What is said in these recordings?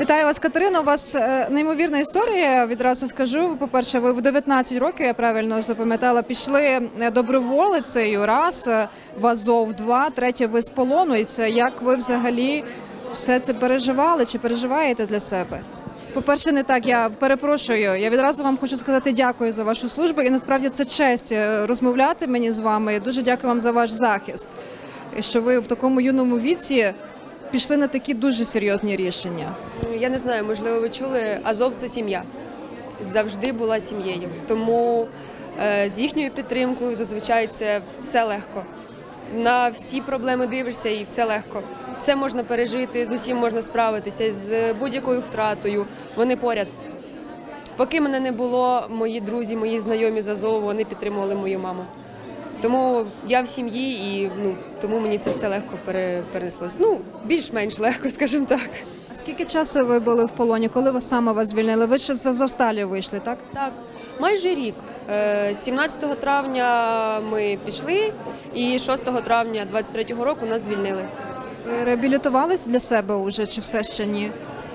Вітаю вас, Катерина. У вас е, неймовірна історія. Відразу скажу. По-перше, ви в 19 років, я правильно запам'ятала, пішли е, доброволицею раз е, в Азов, два, третє ви з полону. І це як ви взагалі все це переживали чи переживаєте для себе? По-перше, не так. Я перепрошую. Я відразу вам хочу сказати дякую за вашу службу. І насправді це честь розмовляти мені з вами. Дуже дякую вам за ваш захист. Що ви в такому юному віці пішли на такі дуже серйозні рішення. Я не знаю, можливо, ви чули, Азов це сім'я. Завжди була сім'єю. Тому е, з їхньою підтримкою зазвичай це все легко. На всі проблеми дивишся і все легко. Все можна пережити, з усім можна справитися, з будь-якою втратою. Вони поряд. Поки мене не було, мої друзі, мої знайомі з Азову, вони підтримували мою маму. Тому я в сім'ї і ну, тому мені це все легко пере- перенеслось. Ну, більш-менш легко, скажімо так. А скільки часу ви були в полоні? Коли ви саме вас звільнили? Ви ще з Азовсталі вийшли, так? Так, майже рік. Е, 17 травня ми пішли, і 6 травня 23-го року нас звільнили. Ви реабілітувались для себе уже чи все ще ні?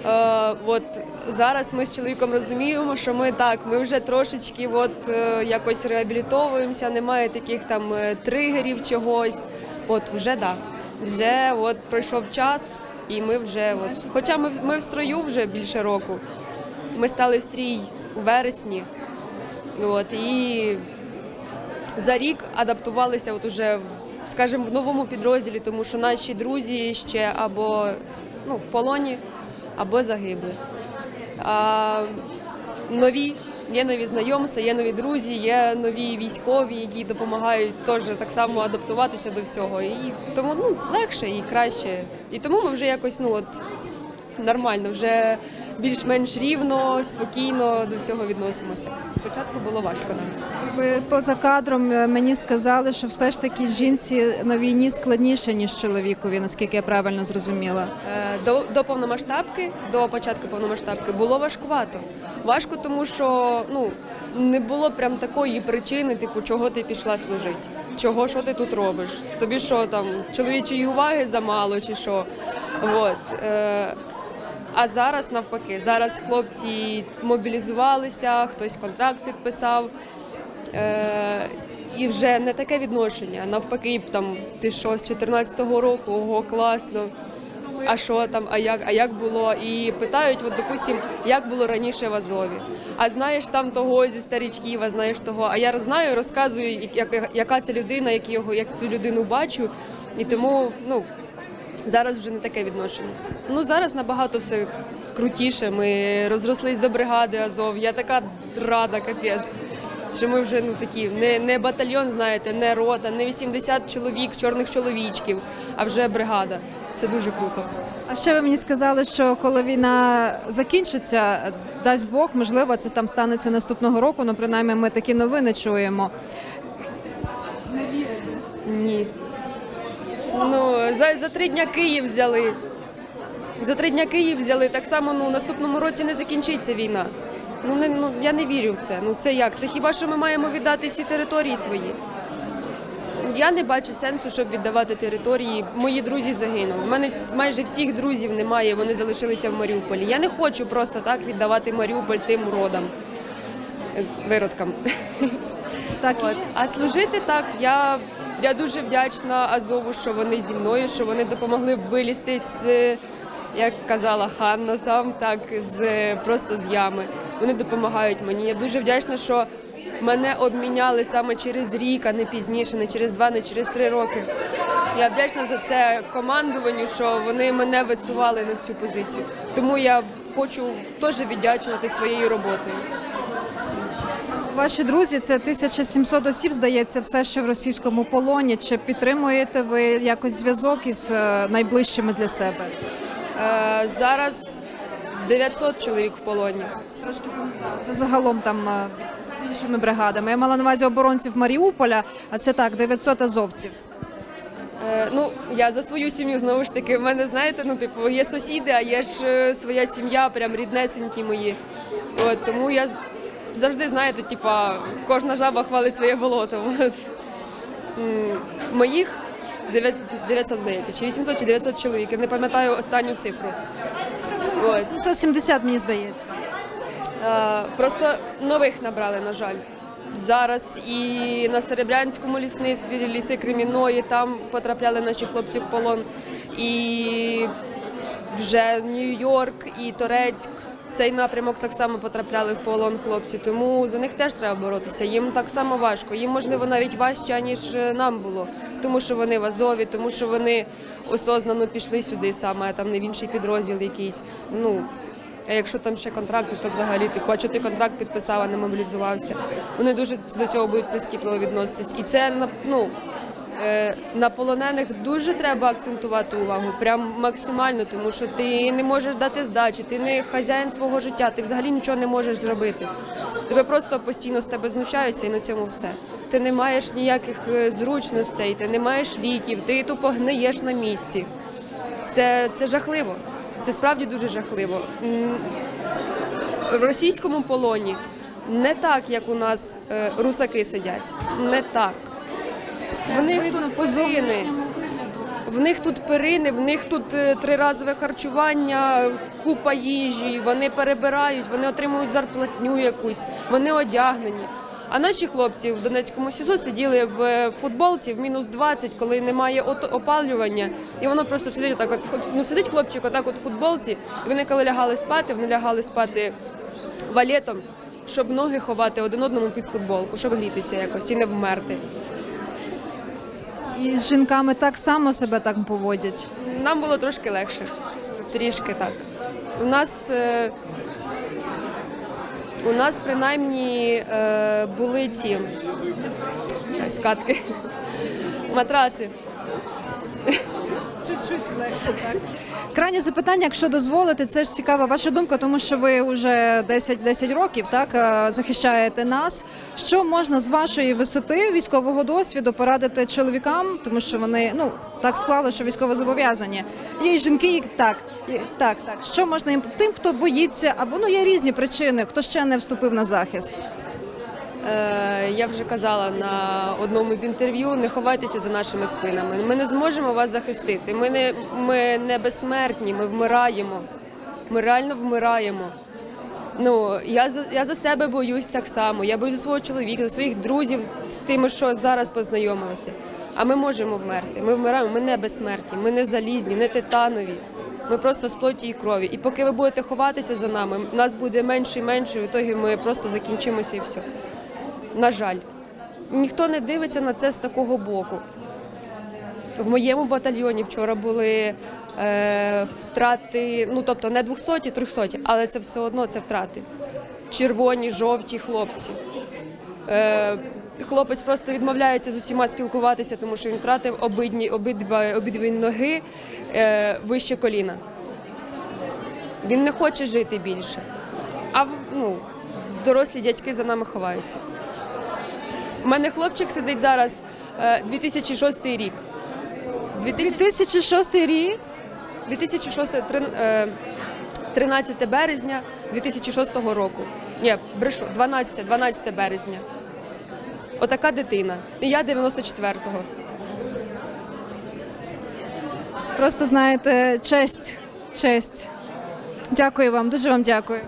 Е, От зараз ми з чоловіком розуміємо, що ми так, ми вже трошечки от, е, якось реабілітовуємося, немає таких там е, тригерів чогось. От вже да. Вже от пройшов час, і ми вже от. Хоча ми, ми в строю вже більше року. Ми стали в стрій у вересні. От, і за рік адаптувалися от уже, скажімо, в новому підрозділі, тому що наші друзі ще або ну, в полоні, або загибли. Нові, є нові знайомства, є нові друзі, є нові військові, які допомагають теж так само адаптуватися до всього. І тому ну, легше і краще. І тому ми вже якось ну, от, нормально, вже більш-менш рівно, спокійно до всього відносимося. Спочатку було важко нам. Ви поза кадром е, мені сказали, що все ж таки жінці на війні складніше, ніж чоловікові, наскільки я правильно зрозуміла. Е, До, до повномасштабки, до початку повномасштабки було важкувато. Важко, тому що ну не було прям такої причини, типу, чого ти пішла служити, чого що ти тут робиш. Тобі що там чоловічої уваги замало чи що. От. Е, а зараз навпаки, зараз хлопці мобілізувалися, хтось контракт підписав. Е, і вже не таке відношення. Навпаки, там ти що з 14-го року, ого, класно. А що там, а як, а як було? І питають, от, допустим, як було раніше в Азові. А знаєш там того зі старічків, а знаєш того. А я знаю, розказую, як- яка це людина, як його, як цю людину бачу. І тому ну, зараз вже не таке відношення. Ну зараз набагато все крутіше. Ми розрослись до бригади Азов. Я така рада, капець. Що ми вже ну такі не, не батальйон, знаєте, не рота, не 80 чоловік, чорних чоловічків, а вже бригада. Це дуже круто. А ще ви мені сказали, що коли війна закінчиться, дасть Бог, можливо, це там станеться наступного року. Ну принаймні ми такі новини чуємо. Ні. Ну, за, за три дня Київ взяли. За три дня Київ взяли. Так само ну, наступному році не закінчиться війна. Ну, не, ну, я не вірю в це. Ну це як? Це хіба що ми маємо віддати всі території свої? Я не бачу сенсу, щоб віддавати території. Мої друзі загинули. У мене майже всіх друзів немає, вони залишилися в Маріуполі. Я не хочу просто так віддавати Маріуполь тим уродам, е, виродкам. Так От. А служити так, я, я дуже вдячна Азову, що вони зі мною, що вони допомогли вилізти з, як казала Ханна, там так з просто з ями. Вони допомагають мені. Я дуже вдячна, що мене обміняли саме через рік, а не пізніше, не через два, не через три роки. Я вдячна за це командуванню, що вони мене висували на цю позицію. Тому я хочу теж віддячувати своєю роботою. Ваші друзі, це 1700 осіб, здається, все ще в російському полоні. Чи підтримуєте ви якось зв'язок із е, найближчими для себе? Е, зараз 900 чоловік в полоні. Трошки це загалом там е, з іншими бригадами. Я мала на увазі оборонців Маріуполя, а це так, 900 азовців. Е, ну, я за свою сім'ю знову ж таки. В мене, знаєте, ну, типу, є сусіди, а є ж своя сім'я, прям ріднесенькі мої. От, тому я завжди, знаєте, типа, кожна жаба хвалить своє болото. Моїх 900, здається, чи 800, чи 900 чоловік. Я не пам'ятаю останню цифру. От. 770, мені здається. Е, Просто нових набрали, на жаль. Зараз і на Серебрянському лісництві, ліси Креміної, там потрапляли наші хлопці в полон. І вже Нью-Йорк і Торецьк. Цей напрямок так само потрапляли в полон хлопці, тому за них теж треба боротися. Їм так само важко. Їм можливо навіть важче, ніж е, нам було, тому що вони в Азові, тому що вони осознано пішли сюди саме, а там не в інший підрозділ якийсь. Ну а якщо там ще контракт, то взагалі а чого ти контракт підписав, а не мобілізувався. Вони дуже до цього будуть прискіпливо відноситись. І це ну, на полонених дуже треба акцентувати увагу, прям максимально, тому що ти не можеш дати здачі, ти не хазяїн свого життя, ти взагалі нічого не можеш зробити. Тебе просто постійно з тебе знущаються і на цьому все. Ти не маєш ніяких е, зручностей, ти не маєш ліків, ти тупо гниєш на місці. Це, це жахливо. Це справді дуже жахливо. В російському полоні не так, як у нас е, русаки сидять. Не так. В них тут по перини. зовнішньому вигляду. В них тут перини, в них тут е, триразове харчування, купа їжі, вони перебирають, вони отримують зарплатню якусь, вони одягнені. А наші хлопці в Донецькому СІЗО сиділи в е, футболці в мінус 20, коли немає опалювання, і воно просто сидить так. От ну сидить хлопчик отак, от в футболці. І вони коли лягали спати, вони лягали спати валетом, щоб ноги ховати один одному під футболку, щоб грітися якось і не вмерти. І з жінками так само себе так поводять. Нам було трошки легше. Трішки так. У нас, е, у нас принаймні е, були ці скатки, матраци. Чуть-чуть легше, так. Крайнє запитання, якщо дозволите, це ж цікава ваша думка, тому що ви вже 10, 10 років так е, захищаєте нас. Що можна з вашої висоти військового досвіду порадити чоловікам, тому що вони ну так склали, що військово зобов'язані. Є і жінки, так, так, так. Що можна їм тим, хто боїться, або ну є різні причини, хто ще не вступив на захист. Е, я вже казала на одному з інтерв'ю: не ховайтеся за нашими спинами. Ми не зможемо вас захистити. Ми не, ми не безсмертні, ми вмираємо. Ми реально вмираємо. Ну, я за, я за себе боюсь так само. Я боюсь за свого чоловіка, за своїх друзів з тими, що зараз познайомилися. А ми можемо вмерти. Ми вмираємо, ми не безсмертні, ми не залізні, не титанові. Ми просто з плоті і крові. І поки ви будете ховатися за нами, нас буде менше і менше, в ітогі ми просто закінчимося і все. На жаль, ніхто не дивиться на це з такого боку. В моєму батальйоні вчора були е, втрати, ну тобто не 200, 300, але це все одно це втрати. Червоні, жовті хлопці. Е, хлопець просто відмовляється з усіма спілкуватися, тому що він втратив обидні, обидва, обидві ноги е, вище коліна. Він не хоче жити більше. А ну, дорослі дядьки за нами ховаються. У мене хлопчик сидить зараз е, 2006 рік. 2006 рік. 2006 е, 13 березня 2006 року. Ні, брешу, 12, 12 березня. Отака дитина. І я 94-го. Просто знаєте, честь, честь. Дякую вам, дуже вам дякую.